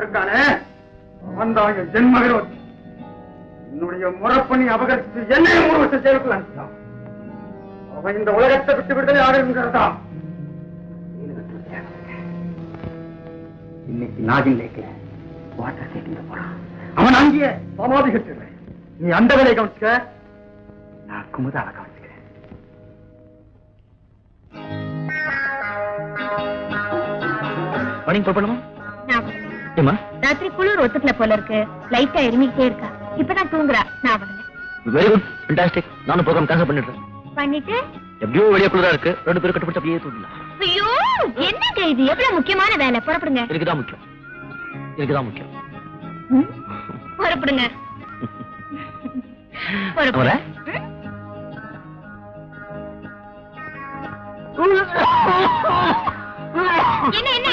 இருக்கானே அவன் தான் என் ஜென்ம என்னுடைய முறப்பணி அபகரித்து என்னையும் ஒரு வருஷம் ஜெயிலுக்குள்ள அனுப்பிட்டான் அவன் இந்த உலகத்தை விட்டு விடுதலை ஆடுங்கிறதா இன்னைக்கு நாகின் லேக்ல வாட்டர் கேட்டிங்க போறான். அவன் அங்கேயே சமாதி கட்டுறேன் நீ அந்த வேலையை கவனிச்சுக்க. நான் குமுதாவை கவனிச்சுக்கிறேன். மார்னிங் புறப்படணுமா ஏமா ராத்திரி குளிர் ஒத்துக்கல போல இருக்கு. லைட்டா இருமிக்கிட்டே இருக்கா. இப்பதான் தூங்குறா. நான் வரல வெரி குட் ஃபண்டாஸ்டிக் நானும் ப்ரோக்ராம் கேன்சல் பண்ணிடுறேன். பண்ணிட்டு? எப்படியோ வெளியே குளிரா இருக்கு. ரெண்டு பேரும் கட்டுப்பட்டு அப்படியே தூங்கலாம் ஐயோ! என்னங்க இது? எவ்வளவு முக்கியமான வேலை? புறப்படுங்க. எனக்கு தான் முக்கியம். எனக்கு தான் முக்கியம். ம்? புறப்படுங்க. புறப்படுங்க. வரேன். ம்? என்ன என்ன?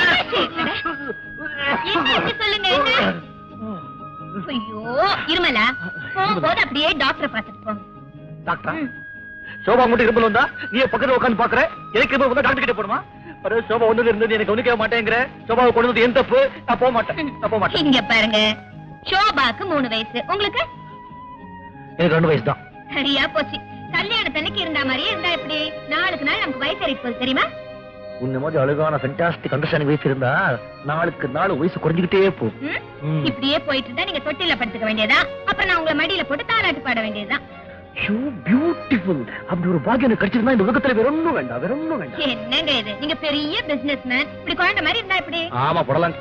சொல்லுங்க. என்ன ஐயோ இருமலா? போகும்போது அப்படியே டாக்டரை பார்த்துட்டு போங்க. டாக்டரா? ம். சோபா மட்டும் இரும்பல் வந்தா நீ பக்கத்துல உட்காந்து பாக்குற எனக்கு இரும்பல் வந்தா டாக்டர் கிட்ட போடுமா? அरे சோபா ஒண்ணு இருந்தது எனக்கு ஒண்ணுக்கவே மாட்டேங்கிற. சோபாவை கொண்டு வந்து என் தப்பு. நான் போக மாட்டேன். நான் போக மாட்டேன். இங்க பாருங்க. ஷோபாக்கு மூணு வயசு. உங்களுக்கு? எனக்கு ரெண்டு வயசு தான். சரியா போச்சு. கல்யாணத்தன்னைக்கு இருந்த மாதிரியே இருந்தா எப்படி? நாளுக்கு நாள் நமக்கு வயசு தெரியுமா? உன்ன மாதிரி அழகான ஃபென்டாஸ்டிக் அண்டர்ஸ்டாண்டிங் வயசு இருந்தா நாளுக்கு நாள் வயசு குறைஞ்சுக்கிட்டே போகும்? ம். இப்படியே போயிட்டு இருந்தா நீங்க தொட்டில படுத்துக்க வேண்டியதா? அப்புறம் நான் உங்களை மடியில போட்டு தாலாட்டு பாட வேண்டியதுதான் யூ பியூட்டிஃபுல் அப்படி ஒரு பாக்கியம் எனக்கு கிடைச்சிருந்தா இந்த உலகத்துல வேற ஒண்ணும் வேண்டாம் வேற ஒண்ணும் வேண்டாம். என்னங்க இது? நீங்க பெரிய பிசினஸ் மேன் இப்படி குழந்தை மாதிரி இருந்தா எப்படி? ஆமா போடலாம்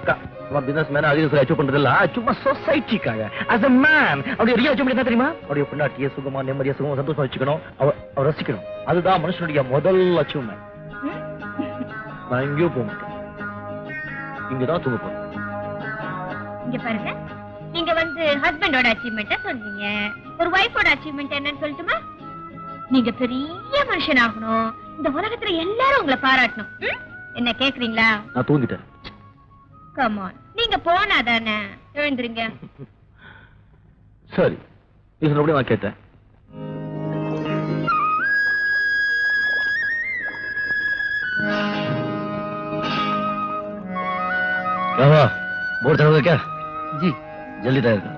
நம்ம பிசினஸ் மேன் அதிகம் அச்சீவ் பண்றது இல்ல சும்மா சொசைட்டிக்காக அஸ் a man அவருடைய ரியல் அச்சீவ் என்ன தெரியுமா? அவருடைய பொண்டாட்டிய சுகமா நிம்மதியா சுகமா சந்தோஷமா வச்சுக்கணும். அவ அவ ரசிக்கணும். அதுதான் மனுஷனுடைய முதல் அச்சீவ்மெண்ட்? நான் எங்கேயோ போக மாட்டேன். இங்கதான் தூங்க போறேன். இங்க பாருங்க. நீங்க வந்து ஹஸ்பண்டோட அச்சீவ்மெண்ட்ட சொன்னீங்க ஒரு ஒய்ஃபோட அச்சீவ்மெண்ட் என்னன்னு சொல்லட்டுமா? நீங்க பெரிய மனுஷன் ஆகணும். இந்த உலகத்துல எல்லாரும் உங்களை பாராட்டணும்? என்ன கேக்குறீங்களா? நான் தூங்கிட்டேன். கமான் நீங்க போனா தானே எழுந்துருங்க. சரி. சொன்னபடி நான் கேட்டேன். क्या हुआ बोर था क्या? जी। जल्दी तैयार करो।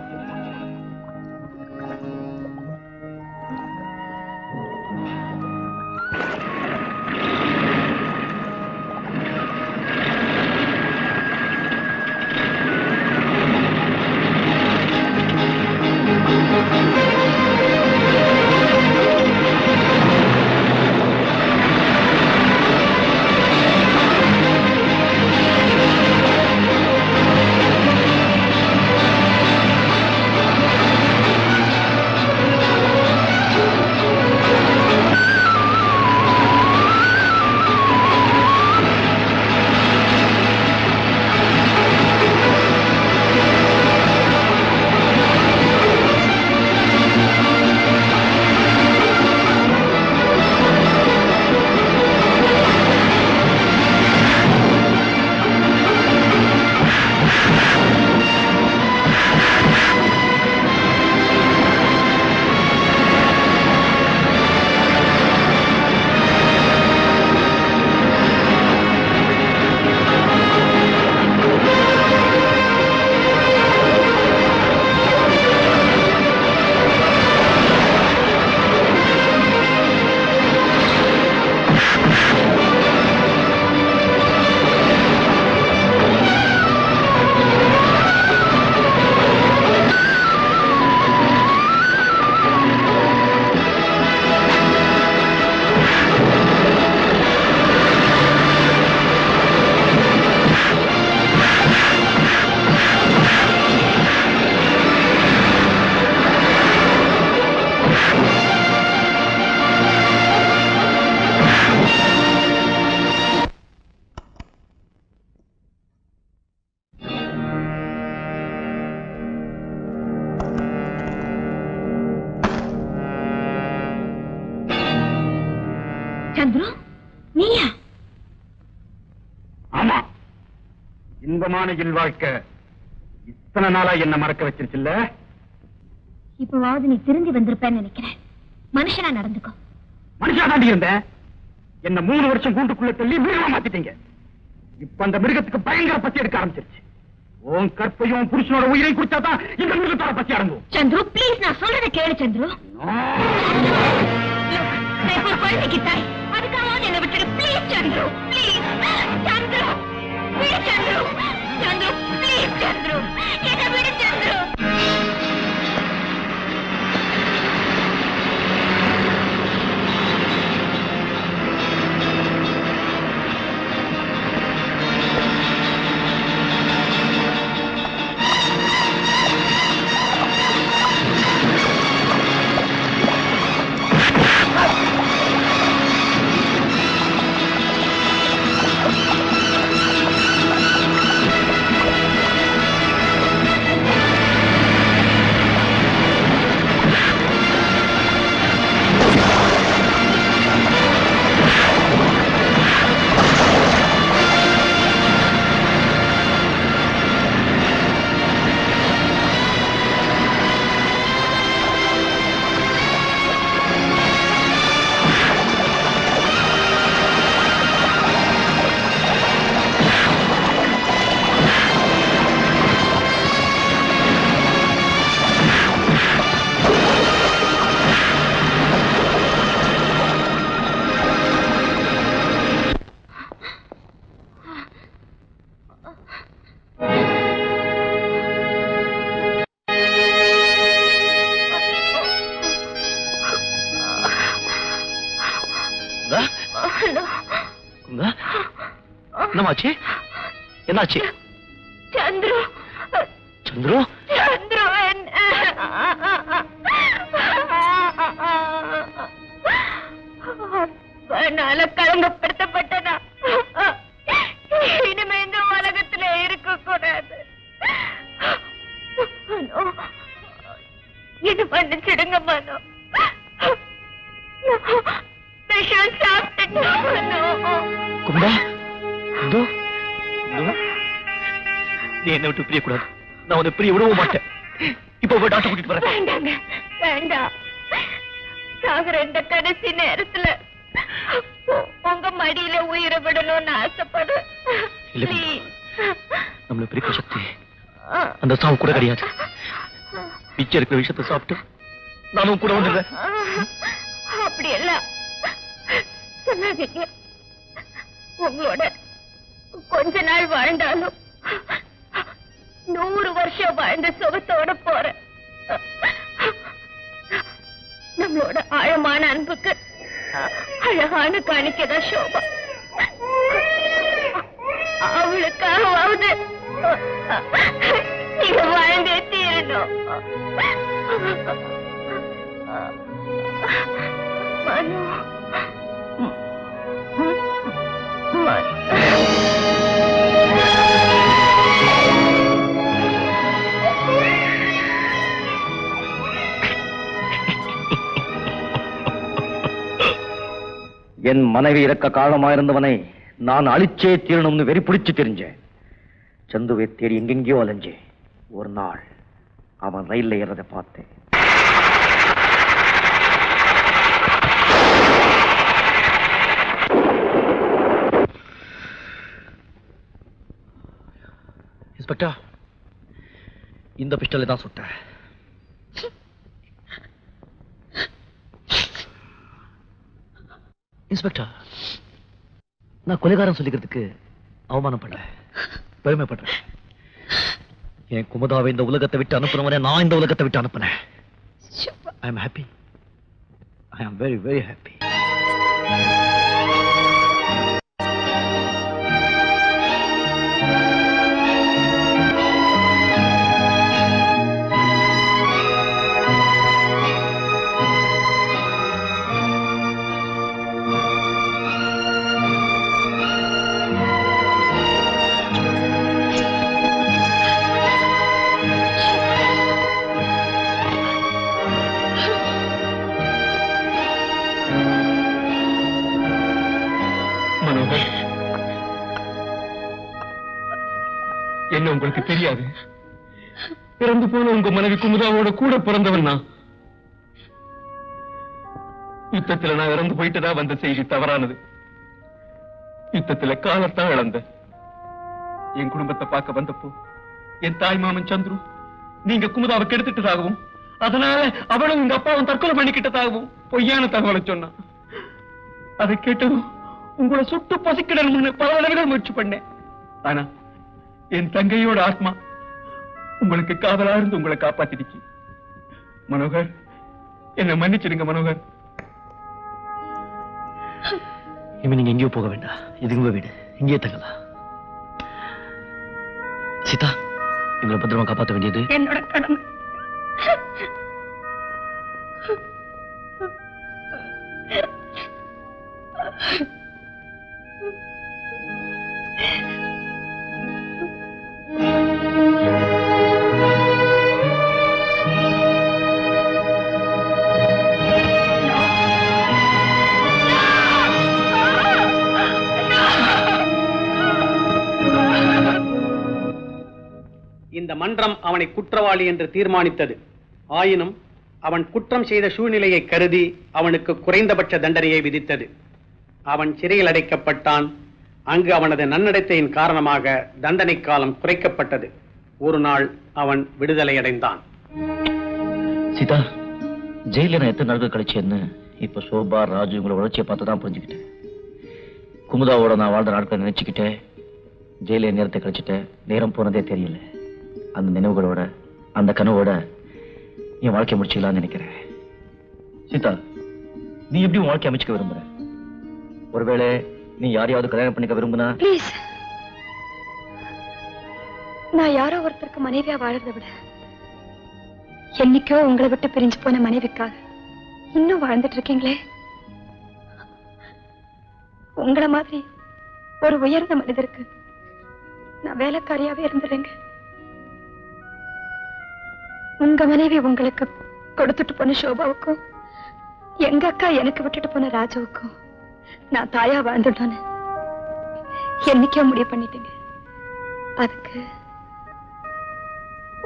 இன்பமான என் வாழ்க்கை. இத்தனை நாளா என்ன மறக்க வச்சிருச்சுல்ல? இப்பவாவது நீ திருந்தி வந்திருப்பேன்னு நினைக்கிறேன். மனுஷனா நடந்துக்கோ. மனுஷா தாண்டி இருந்தேன். என்ன மூணு வருஷம் கூண்டுக்குள்ள தள்ளி மிருகமா மாத்திட்டீங்க. இப்ப அந்த மிருகத்துக்கு பயங்கர பசி எடுக்க ஆரம்பிச்சிருச்சு. உன் கற்பையும் புருஷனோட உயிரை குடிச்சாதான் இந்த மிருகத்தோட பத்தி அடங்கும். சந்துரு ப்ளீஸ் நான் சொல்றத கேளு சந்துரு. ஒரு குழந்தைக்கு தாய். அதுக்காக என்னை விட்டுடு. Please Chandru please Chandru. விடு சந்துரு சந்துரு ப்ளீஸ் சந்துரு என்னை விடு என்னமாச்சு என்னாச்சு சந்துரு சந்துரு சந்துரு என்னால நீ என்னை விட்டு பிரியக்கூடாது. நான் உன்னை பிரிய விடவும் மாட்டேன். இப்போ போய் டாக்டர் கூட்டிட்டு வரேன். வேண்டாங்க வேண்டாம். சாகுற இந்த கடைசி நேரத்துல உங்க மடியில உயிரை விடணும்னு ஆசைப்படுறேன். நம்மள பிரிக்க சக்தி அந்த சாவு கூட கிடையாது. மிச்சம் இருக்கிற விஷயத்தை சாப்பிட்டு நானும் கூட வந்துடுறேன். அப்படி எல்லாம் சொல்லாதீங்க. உங்களோட கொஞ்ச நாள் வாழ்ந்தாலும் நூறு வருஷம் வாழ்ந்த சுகத்தோட போறேன். நம்மளோட ஆழமான அன்புக்கு அழகான காணிக்கதான் சோபா அவளுக்காகவாவது நீங்க வாழ்ந்தே தீரணும். மனு. என் மனைவி இறக்க காரணமாயிருந்தவனை நான் அழிச்சே தீரணும்னு வெறி பிடிச்சு தெரிஞ்சேன். சந்துவை தேடி எங்கெங்கேயோ அலைஞ்சேன். ஒரு நாள் அவன் ரயில்ல ஏறதை பார்த்தேன். இன்ஸ்பெக்டர் இந்த பிஸ்டலை தான் சுட்டேன். இன்ஸ்பெக்டர் நான் கொலைகாரன் சொல்லிக்கிறதுக்கு அவமானப்படல பெருமைப்படுறேன் என் குமுதாவை இந்த உலகத்தை விட்டு அனுப்புறவனே நான் இந்த உலகத்தை விட்டு அனுப்புனேன். I am happy I am very very happy Manohar. என்ன உங்களுக்கு தெரியாது? பிறந்து போன உங்க மனைவி குமுதாவோட கூட பிறந்தவன் நான். யுத்தத்துல நான் இறந்து போயிட்டதா வந்த செய்தி தவறானது. யுத்தத்துல காலத்தான் இழந்த. என் குடும்பத்தை பார்க்க வந்தப்போ என் தாய் மாமன் சந்துரு நீங்க குமுதாவை கெடுத்துட்டதாகவும் அதனால அவளும் உங்க அப்பாவும் தற்கொலை பண்ணிக்கிட்டதாகவும் பொய்யான தகவலை சொன்னான். அதை கேட்டதும் உங்களை சுட்டு பசிக்கிடணும்னு பல தடவைகள் முயற்சி பண்ணேன். ஆனா என் தங்கையோட ஆத்மா உங்களுக்கு காதலா இருந்து உங்களை காப்பாத்திடுச்சு. மனோகர் என்ன மன்னிச்சிடுங்க மனோகர். இனிமே நீங்க எங்கேயோ போக வேண்டாம். இது உங்க வீடு. இங்கேயே தங்கலாம். சீதா இவங்களை பத்திரமா காப்பாற்ற வேண்டியது? என்னோட கடமை. இந்த மன்றம் அவனை குற்றவாளி என்று தீர்மானித்தது. ஆயினும் அவன் குற்றம் செய்த சூழ்நிலையை கருதி அவனுக்கு குறைந்தபட்ச தண்டனையை விதித்தது. அவன் சிறையில் அடைக்கப்பட்டான். அங்கு அவனது நன்னடத்தையின் காரணமாக தண்டனை காலம் குறைக்கப்பட்டது. ஒரு நாள் அவன் விடுதலை அடைந்தான். சீதா ஜெயில நான் எத்தனை நாட்கள் கழிச்சேன்னு இப்ப சோபா ராஜு உங்களை வளர்ச்சியை பார்த்து தான் புரிஞ்சுக்கிட்டேன். குமுதாவோட நான் வாழ்ந்த நாட்களை நினைச்சுக்கிட்டேன். ஜெயில நேரத்தை கழிச்சிட்டேன். நேரம் போனதே தெரியல. அந்த நினைவுகளோட அந்த கனவோட என் வாழ்க்கை முடிச்சுக்கலாம்னு நினைக்கிறேன். சீதா நீ எப்படி உன் வாழ்க்கை அமைச்சுக்க விரும்புற? ஒருவேளை நீ யாரையாவது கல்யாணம் பண்ணிக்க விரும்புனா? ப்ளீஸ் நான் யாரோ ஒருத்தருக்கு மனைவியா வாழறதை விட என்னைக்கோ உங்களை விட்டு பிரிஞ்சு போன மனைவிக்காக இன்னும் வாழ்ந்துட்டு இருக்கீங்களே? உங்களை மாதிரி ஒரு உயர்ந்த மனிதருக்கு நான் வேலைக்காரியாவே இருந்துடுறேங்க உங்க மனைவி உங்களுக்கு கொடுத்துட்டு போன சோபாவுக்கும் எங்க அக்கா எனக்கு விட்டுட்டு போன ராஜாவுக்கும் நான் தாயா வாழ்ந்துட்டோன்னு என்னைக்கோ முடிவு பண்ணிட்டீங்க. அதுக்கு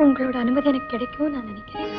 உங்களோட அனுமதி எனக்கு கிடைக்கும் நான் நினைக்கிறேன்.